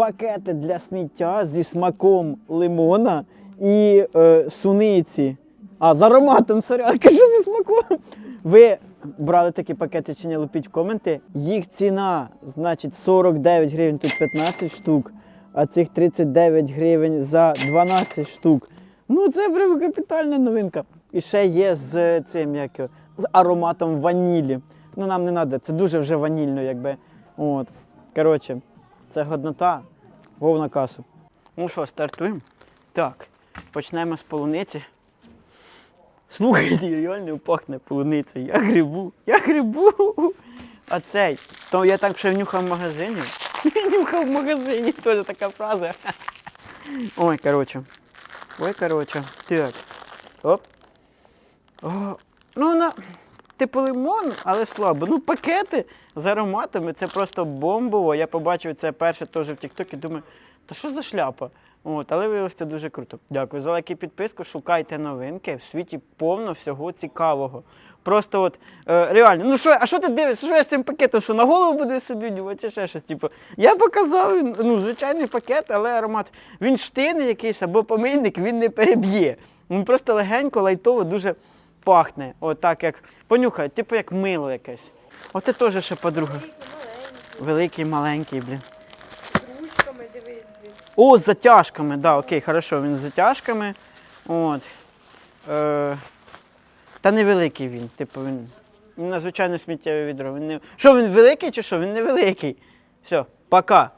пакети для сміття зі смаком лимона і е, суниці. А, з ароматом, сорян, кажу зі смаком. Ви брали такі пакети чи не лупіть в коменти. Їх ціна, значить, 49 гривень, тут 15 штук, а цих 39 гривень за 12 штук. Ну, це прям капітальна новинка. І ще є з цим, як з ароматом ванілі. Ну, нам не треба, це дуже вже ванільно, якби. От. Коротше, це годнота. Гов на касу. Ну що, стартуємо? Так, почнемо з полуниці. Слухайте, реально пахне полуницею. Я грибу, я грибу. А цей, то я так ще внюхав в магазині. Нюхав в магазині, теж така фраза. Ой, коротше. Ой, коротше. Так. Оп. Типу лимон, але слабо. Ну, пакети з ароматами це просто бомбово. Я побачив це перше теж в Тіктокі, думаю, та що за шляпа? От, але виявилося дуже круто. Дякую за лайк і підписку. Шукайте новинки. В світі повно всього цікавого. Просто от е, реально, ну що, а що ти дивишся? Що я з цим пакетом? Що на голову буду собі одягати, чи ще щось? Типу, я показав ну, звичайний пакет, але аромат. Він штин якийсь або помийник, він не переб'є. Він просто легенько, лайтово, дуже пахне. От так як понюхай, типу як мило якесь. От це теж ще подруга. Великий, маленький, блін. Ручками дивись, блін. О, з затяжками, да, окей, хорошо, він з затяжками. От. Е, та невеликий він, типу він. Він на сміттєве відро. Він не... Що він великий чи що? Він невеликий. Все, пока.